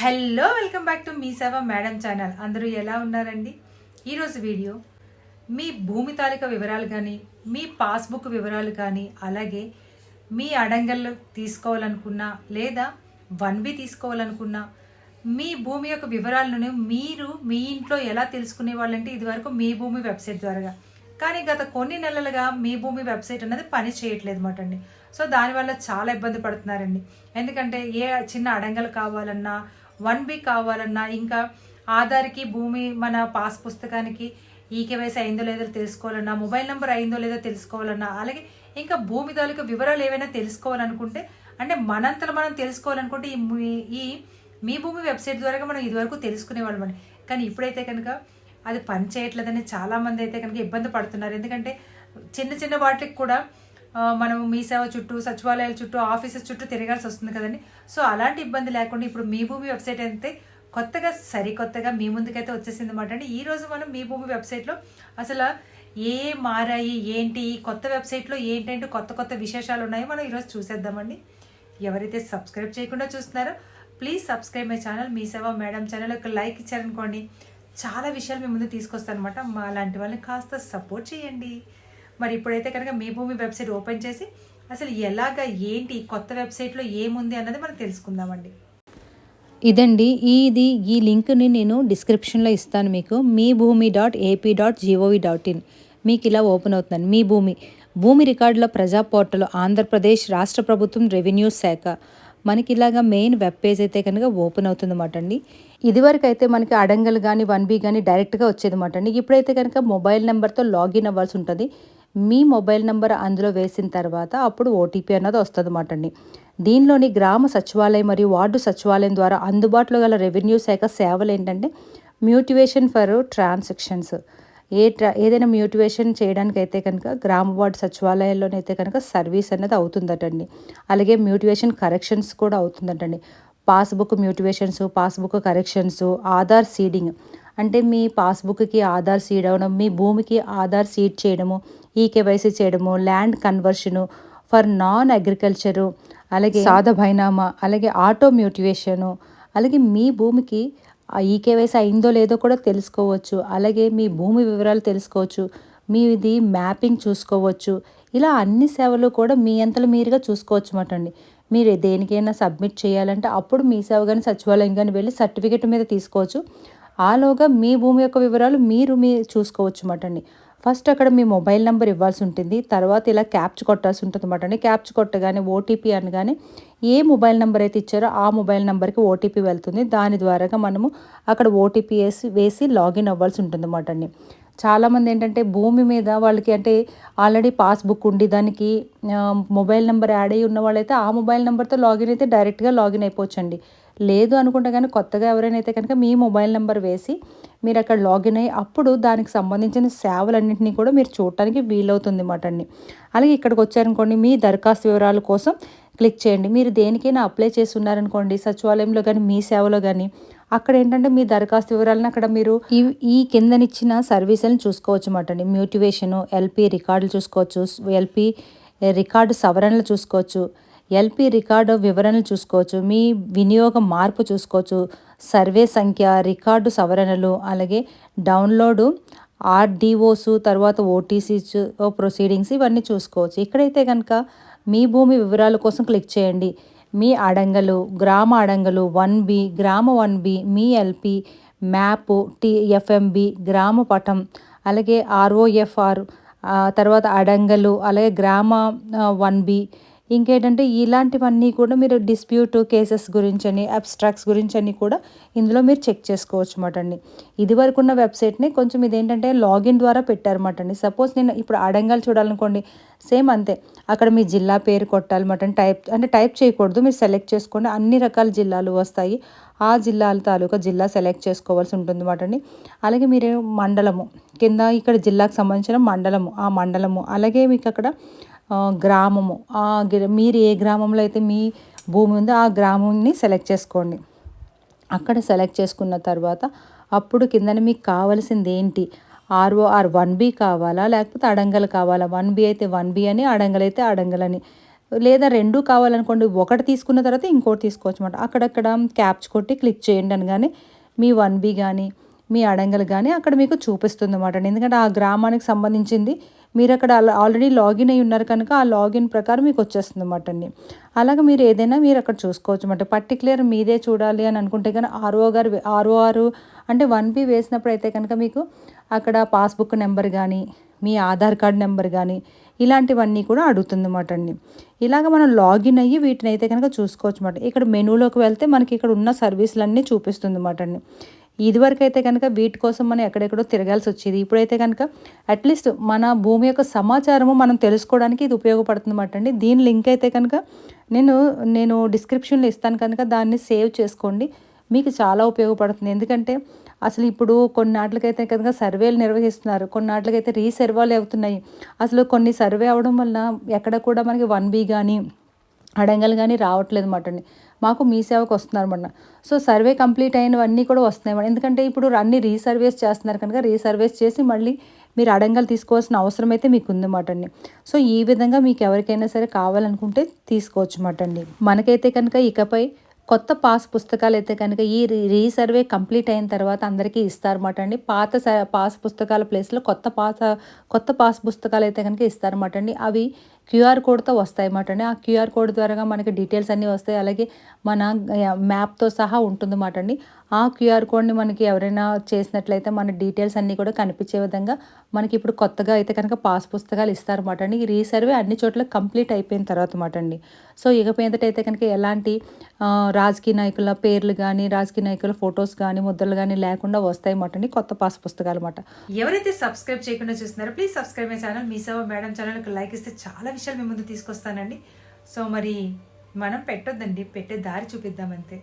Hello welcome back to Mee Seva madam channel. అందరూ ఎలా ఉన్నారండి? ఈరోజు వీడియో మీ భూమి తాలూకా వివరాలు కానీ మీ పాస్బుక్ వివరాలు కానీ అలాగే మీ అడంగళ్ళు తీసుకోవాలనుకున్నా లేదా వన్ బి తీసుకోవాలనుకున్నా మీ భూమి యొక్క వివరాలను మీరు మీ ఇంట్లో ఎలా తెలుసుకునే వాళ్ళంటే ఇదివరకు మీ భూమి వెబ్సైట్ ద్వారా. కానీ గత కొన్ని నెలలుగా మీ భూమి వెబ్సైట్ అనేది పని చేయట్లేదు అనమాట అండి సో దానివల్ల చాలా ఇబ్బంది పడుతున్నారండి. ఎందుకంటే ఏ చిన్న అడంగలు కావాలన్నా వన్ బి కావాలన్నా ఇంకా ఆధార్కి భూమి మన పాస్ పుస్తకానికి ఈకేవైసీ అయిందో లేదో తెలుసుకోవాలన్నా మొబైల్ నెంబర్ అయిందో లేదో తెలుసుకోవాలన్నా అలాగే ఇంకా భూమి తాలూకు వివరాలు ఏవైనా తెలుసుకోవాలనుకుంటే అంటే మనంతలో మనం తెలుసుకోవాలనుకుంటే ఈ ఈ మీ భూమి వెబ్సైట్ ద్వారా మనం ఇదివరకు తెలుసుకునేవాళ్ళం అండి. కానీ ఇప్పుడైతే కనుక అది పనిచేయట్లేదని చాలామంది అయితే కనుక ఇబ్బంది పడుతున్నారు. ఎందుకంటే చిన్న చిన్న వాటికి కూడా మనం మీ సేవ చుట్టూ సచివాలయాల చుట్టూ ఆఫీసెస్ చుట్టూ తిరగాల్సి వస్తుంది కదండి. సో అలాంటి ఇబ్బంది లేకుండా ఇప్పుడు మీ భూమి వెబ్సైట్ అయితే కొత్తగా సరికొత్తగా మీ ముందుకైతే వచ్చేసింది అనమాట అండి. ఈరోజు మనం మీ భూమి వెబ్సైట్లో అసలు ఏ మారాయి ఏంటి కొత్త వెబ్సైట్లో ఏంటంటే కొత్త కొత్త విశేషాలు ఉన్నాయో మనం ఈరోజు చూసేద్దామండి. ఎవరైతే సబ్స్క్రైబ్ చేయకుండా చూస్తున్నారో please subscribe my channel Mee Seva madam channel ఒక లైక్ ఇచ్చారనుకోండి చాలా విషయాలు మీ ముందు తీసుకొస్తాను అనమాట మా లాంటి వాళ్ళని కాస్త సపోర్ట్ చేయండి. మరి ఇప్పుడైతే కనుక మీ భూమి వెబ్సైట్ ఓపెన్ చేసి అసలు ఎలాగ ఏంటి కొత్త వెబ్సైట్లో ఏముంది అన్నది మనం తెలుసుకుందామండి. ఇదండి. ఇది ఈ లింక్ని నేను డిస్క్రిప్షన్లో ఇస్తాను మీకు. Mee Bhoomi dot AP dot G O V dot in మీకు ఇలా ఓపెన్ అవుతుందండి. మీ భూమి. భూమి రికార్డుల ప్రజా పోర్టల్ ఆంధ్రప్రదేశ్ రాష్ట్ర ప్రభుత్వం రెవెన్యూ శాఖ. మనకి ఇలాగా మెయిన్ వెబ్ పేజ్ అయితే కనుక ఓపెన్ అవుతుందన్నమాట అండి. ఇదివరకు అయితే మనకి అడంగల్ కానీ వన్ బి కానీ డైరెక్ట్గా వచ్చేదన్నమాట అండి. ఇప్పుడైతే కనుక మొబైల్ నెంబర్తో లాగిన్ అవ్వాల్సి ఉంటుంది. మీ మొబైల్ నెంబర్ అందులో వేసిన తర్వాత అప్పుడు ఓటీపీ అన్నది వస్తుంది అన్నమాట అండి దీనిలోని గ్రామ సచివాలయం మరియు వార్డు సచివాలయం ద్వారా అందుబాటులో గల రెవెన్యూ శాఖ సేవలు ఏంటంటే మ్యూటివేషన్ ఫర్ ట్రాన్సాక్షన్స్. ఏ ట్రా ఏదైనా మ్యూటివేషన్ చేయడానికి అయితే కనుక గ్రామ వార్డు సచివాలయాల్లోనైతే కనుక సర్వీస్ అనేది అవుతుందటండి. అలాగే మ్యూటివేషన్ కరెక్షన్స్ కూడా అవుతుందటండి. Passbook mutations passbook corrections Aadhaar seeding. అంటే మీ పాస్బుక్కి ఆధార్ సీడ్ అవ్వడం మీ భూమికి ఆధార్ సీడ్ చేయడము ఈకేవైసీ చేయడము land conversion for non agriculture అలాగే సాధ భైనామా అలాగే ఆటో మ్యూటివేషను అలాగే మీ భూమికి ఈకేవైసీ అయిందో లేదో కూడా తెలుసుకోవచ్చు. అలాగే మీ భూమి వివరాలు తెలుసుకోవచ్చు. మీది మ్యాపింగ్ చూసుకోవచ్చు. ఇలా అన్ని సేవలు కూడా మీ అంతలో మీరుగా చూసుకోవచ్చు అండి. మీరు దేనికైనా సబ్మిట్ చేయాలంటే అప్పుడు మీ సేవ కానీ సచివాలయం కానీ వెళ్ళి సర్టిఫికేట్ మీద తీసుకోవచ్చు. ఆలోగా మీ భూమి యొక్క వివరాలు మీరు మీ చూసుకోవచ్చు అండి. ఫస్ట్ అక్కడ మీ మొబైల్ నెంబర్ ఇవ్వాల్సి ఉంటుంది. తర్వాత ఇలా క్యాప్చ్ కొట్టాల్సి ఉంటుంది అనమాట అండి. క్యాప్చ్ కొట్టగానే ఓటీపీ అనగానే ఏ మొబైల్ నెంబర్ అయితే ఇచ్చారో ఆ మొబైల్ నెంబర్కి ఓటీపీ వెళ్తుంది. దాని ద్వారాగా మనము అక్కడ ఓటీపీ వేసి వేసి లాగిన్ అవ్వాల్సి ఉంటుంది అనమాట అండి. చాలామంది ఏంటంటే భూమి మీద వాళ్ళకి అంటే ఆల్రెడీ పాస్బుక్ ఉండి దానికి మొబైల్ నెంబర్ యాడ్ అయ్యి ఉన్న వాళ్ళైతే ఆ మొబైల్ నెంబర్తో లాగిన్ అయితే డైరెక్ట్గా లాగిన్ అయిపోవచ్చండి. లేదు అనుకుంటే కానీ కొత్తగా ఎవరైనా అయితే కనుక మీ మొబైల్ నెంబర్ వేసి మీరు అక్కడ లాగిన్ అయ్యి అప్పుడు దానికి సంబంధించిన సేవలన్నింటినీ కూడా మీరు చూడటానికి వీలవుతుంది అన్నమాట అండి. అలాగే ఇక్కడికి వచ్చారనుకోండి మీ దరఖాస్తు వివరాల కోసం క్లిక్ చేయండి. మీరు దేనికైనా అప్లై చేసి ఉన్నారనుకోండి సచివాలయంలో కానీ మీ సేవలో కానీ అక్కడ ఏంటంటే మీ దరఖాస్తు వివరాలను అక్కడ మీరు ఈ ఈ కిందనిచ్చిన సర్వీసులను చూసుకోవచ్చు అన్నమాట అండి. మ్యూటివేషను ఎల్పి రికార్డులు చూసుకోవచ్చు ఎల్పి రికార్డు సవరణలు చూసుకోవచ్చు ఎల్పి రికార్డు వివరణలు చూసుకోవచ్చు మీ వినియోగ మార్పు చూసుకోవచ్చు సర్వే సంఖ్య రికార్డు సవరణలు అలాగే డౌన్లోడు ఆర్డీఓస్ తర్వాత ఓటీసీస్ ప్రొసీడింగ్స్ ఇవన్నీ చూసుకోవచ్చు. ఇక్కడైతే కనుక మీ భూమి వివరాల కోసం క్లిక్ చేయండి. మీ అడంగలు గ్రామ అడంగలు వన్ బి గ్రామ వన్ బి మీ ఎల్పి మ్యాప్ టిఎఫ్ఎంబి గ్రామ పటం అలాగే ఆర్ఓఎఫ్ఆర్ తర్వాత అడంగలు అలాగే గ్రామ వన్ బి ఇంకేంటంటే ఇలాంటివన్నీ కూడా మీరు డిస్ప్యూట్ కేసెస్ గురించి అని అబ్స్ట్రాక్ట్స్ గురించి అని కూడా ఇందులో మీరు చెక్ చేసుకోవచ్చు అన్నమాట అండి ఇది వరకు ఉన్న వెబ్సైట్ని కొంచెం ఇదేంటంటే లాగిన్ ద్వారా పెట్టారన్నమాట అండి సపోజ్ నేను ఇప్పుడు అడంగల్ చూడాలనుకోండి సేమ్ అంతే. అక్కడ మీ జిల్లా పేరు కొట్టాలన్నమాట అండి టైప్ అంటే టైప్ చేయకూడదు. మీరు సెలెక్ట్ చేసుకోండి. అన్ని రకాల జిల్లాలు వస్తాయి. ఆ జిల్లాల తాలూకా జిల్లా సెలెక్ట్ చేసుకోవాల్సి ఉంటుంది అన్నమాట అండి అలాగే మీరు మండలము కింద ఇక్కడ జిల్లాకు సంబంధించిన మండలము ఆ మండలము అలాగే మీకు అక్కడ గ్రామము. ఆ మీరు ఏ గ్రామంలో అయితే మీ భూమి ఉందో ఆ గ్రామంని సెలెక్ట్ చేసుకోండి. అక్కడ సెలెక్ట్ చేసుకున్న తర్వాత అప్పుడు కిందన మీకు కావాల్సింది ఏంటి? ఆర్ఓఆర్ వన్ బి కావాలా? లేకపోతే అడంగల్ కావాలా? వన్ బి అయితే వన్ బి అని అడంగల్ అయితే అడంగల్ అని. లేదా రెండు కావాలనుకోండి ఒకటి తీసుకున్న తర్వాత ఇంకోటి తీసుకోవచ్చు అనమాట అక్కడక్కడ క్యాప్చ్ కొట్టి క్లిక్ చేయండి అనగానే మీ వన్ బి కానీ మీ అడంగలు కానీ అక్కడ మీకు చూపిస్తుంది అనమాట ఎందుకంటే ఆ గ్రామానికి సంబంధించింది మీరు అక్కడ ఆల్రెడీ లాగిన్ అయి ఉన్నారు కనుక ఆ లాగిన్ ప్రకారం మీకు వచ్చేస్తుంది అనమాట అండి అలాగే మీరు ఏదైనా మీరు అక్కడ చూసుకోవచ్చు అనమాట పర్టికులర్ మీదే చూడాలి అని అనుకుంటే కానీ ఆర్ఓ గారు ఆర్ఓ ఆరు అంటే వన్ బి వేసినప్పుడు అయితే కనుక మీకు అక్కడ పాస్బుక్ నెంబర్ కానీ మీ ఆధార్ కార్డ్ నెంబర్ కానీ ఇలాంటివన్నీ కూడా అడుగుతుందన్నమాట అండి ఇలాగ మనం లాగిన్ అయ్యి వీటిని అయితే కనుక చూసుకోవచ్చు అన్నమాట. ఇక్కడ మెనూలోకి వెళ్తే మనకి ఇక్కడ ఉన్న సర్వీసులన్నీ చూపిస్తుంది అన్నమాట అండి ఇదివరకు అయితే కనుక వీటి కోసం మనం ఎక్కడెక్కడో తిరగాల్సి వచ్చేది. ఇప్పుడైతే కనుక అట్లీస్ట్ మన భూమి యొక్క సమాచారము మనం తెలుసుకోవడానికి ఇది ఉపయోగపడుతుందన్నమాట అండి. దీని లింక్ అయితే కనుక నేను నేను డిస్క్రిప్షన్లో ఇస్తాను కనుక దాన్ని సేవ్ చేసుకోండి. మీకు చాలా ఉపయోగపడుతుంది. ఎందుకంటే అసలు ఇప్పుడు కొన్నాట్లకైతే కనుక సర్వేలు నిర్వహిస్తున్నారు. కొన్నాట్లకైతే రీసర్వాలు అవుతున్నాయి. అసలు కొన్ని సర్వే అవడం వల్ల ఎక్కడ కూడా మనకి వన్ బీ కానీ అడంగలు కానీ రావట్లేదు అన్నమాట అండి మాకు మీ సేవకు వస్తున్నారు అన్నమాట సో సర్వే కంప్లీట్ అయినవన్నీ కూడా వస్తున్నాయి ఎందుకంటే ఇప్పుడు అన్ని రీసర్వేస్ చేస్తున్నారు కనుక రీసర్వేస్ చేసి మళ్ళీ మీరు అడంగలు తీసుకోవాల్సిన అవసరం అయితే మీకు ఉందన్నమాట అండి సో ఈ విధంగా మీకు ఎవరికైనా సరే కావాలనుకుంటే తీసుకోవచ్చు అన్నమాట అండి మనకైతే కనుక ఇకపై కొత్త పాస్ పుస్తకాలు అయితే కనుక ఈ రీ రీసర్వే కంప్లీట్ అయిన తర్వాత అందరికీ ఇస్తారన్నమాట అండి పాత పాస్ పుస్తకాల ప్లేస్లో కొత్త పాత కొత్త పాస్ పుస్తకాలు అయితే కనుక ఇస్తారన్నమాట అండి అవి క్యూఆర్ కోడ్తో వస్తాయి అన్నమాట అండి. ఆ క్యూఆర్ కోడ్ ద్వారా మనకి డీటెయిల్స్ అన్నీ వస్తాయి. అలాగే మన మ్యాప్తో సహా ఉంటుందన్నమాట అండి. ఆ క్యూఆర్ కోడ్ని మనకి ఎవరైనా చేసినట్లయితే మన డీటెయిల్స్ అన్నీ కూడా కనిపించే విధంగా మనకి ఇప్పుడు కొత్తగా అయితే కనుక పాస్ పుస్తకాలు ఇస్తారన్నమాట అండి. ఈ రీసర్వే అన్ని చోట్ల కంప్లీట్ అయిపోయిన తర్వాత అన్నమాట అండి. సో ఇక అయితే కనుక ఎలాంటి రాజకీయ నాయకుల పేర్లు కానీ రాజకీయ నాయకుల ఫొటోస్ కానీ ముద్రలు కానీ లేకుండా వస్తాయి అన్నమాట అండి. కొత్త పాస్ పుస్తకాలు అన్నమాట. ఎవరైతే సబ్స్క్రైబ్ చేయకుండా చూస్తున్నారో please subscribe my channel. Mee Seva madam ఛానల్కి లైక్ ఇస్తే చాలా విషయాలు మీ ముందు తీసుకొస్తానండి. సో మరి మనం పెట్టొద్దండి. పెట్టే దారి చూపిద్దామంతే.